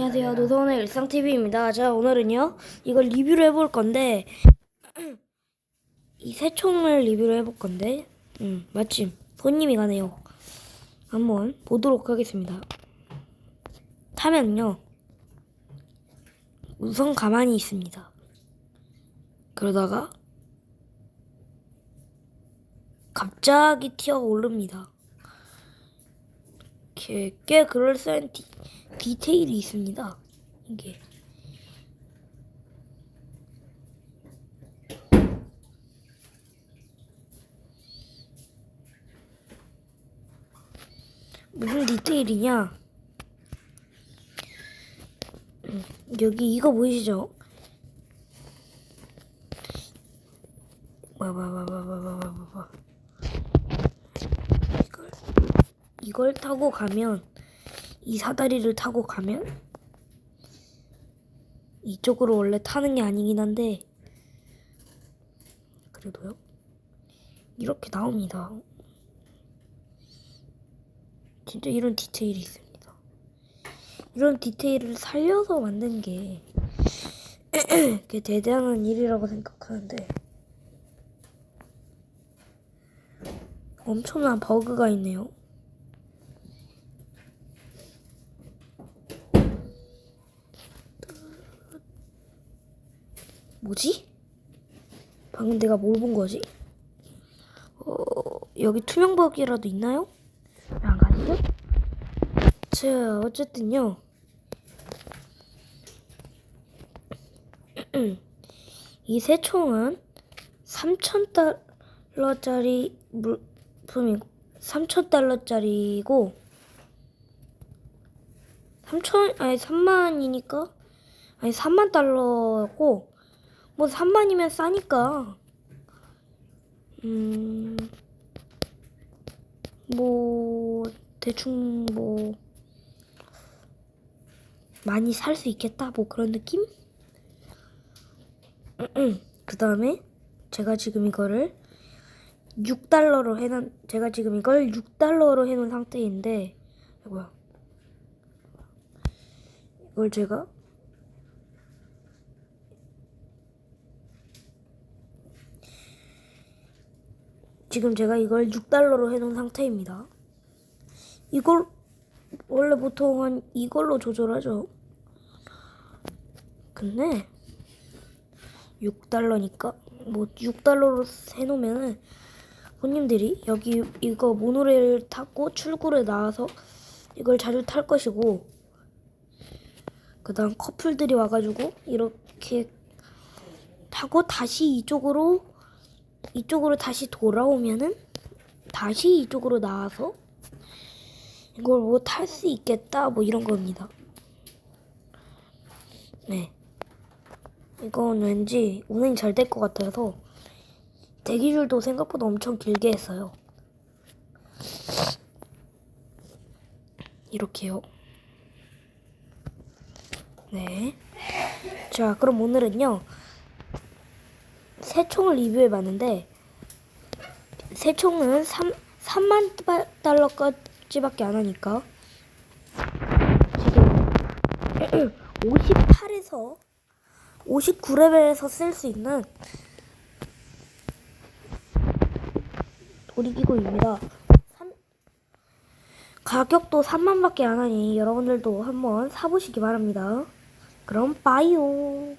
안녕하세요. 노선의 일상TV입니다. 자, 오늘은요, 이걸 리뷰를 해볼 건데, 이 새 총을 리뷰를 해볼 건데, 음, 마침 손님이 가네요. 한번 보도록 하겠습니다. 타면요, 우선 가만히 있습니다. 그러다가, 갑자기 튀어 오릅니다. 꽤, 꽤 그럴싸한 디, 디테일이 있습니다. 이게. 무슨 디테일이냐? 음, 여기 이거 보이시죠? 이걸 타고 가면 이 사다리를 타고 가면 이쪽으로 원래 타는 게 아니긴 한데 그래도요 이렇게 나옵니다. 진짜 이런 디테일이 있습니다. 이런 디테일을 살려서 만든 게 그게 대단한 일이라고 생각하는데 엄청난 버그가 있네요. 뭐지? 방금 내가 뭘 본 거지? 어, 여기 투명벽이라도 있나요? 왜안 가지죠? 자, 어쨌든요. 이 새 총은 3,000달러짜리 물품이고 3,000달러짜리고 3천 아니 3만이니까 아니 3만 달러고 뭐 3만이면 싸니까. 음 뭐 대충 뭐 많이 살 수 있겠다 뭐 그런 느낌? 그 다음에 제가 지금 이거를 6달러로 해놓은 제가 지금 이걸 6달러로 해놓은 상태인데 뭐야? 이걸 제가 지금 제가 이걸 6달러로 해놓은 상태입니다. 이걸 원래 보통 한 이걸로 조절하죠. 근데 6달러니까 뭐 6달러로 해놓으면은 손님들이 여기 이거 모노레일 타고 출구를 나와서 이걸 자주 탈 것이고 그다음 커플들이 와가지고 이렇게 타고 다시 이쪽으로 이쪽으로 다시 돌아오면은 다시 이쪽으로 나와서 이걸 뭐 탈 수 있겠다 뭐 이런 겁니다. 네. 이건 왠지 운행이 잘 될 것 같아서 대기줄도 생각보다 엄청 길게 했어요. 이렇게요. 네. 자, 그럼 오늘은요. 새 총을 리뷰해봤는데 새 총은 3, 3만 바- 달러까지밖에 안 하니까 지금 58에서 59레벨에서 쓸 수 있는 놀이기구입니다. 삼- 가격도 3만밖에 안 하니 여러분들도 한번 사보시기 바랍니다. 그럼 빠이요.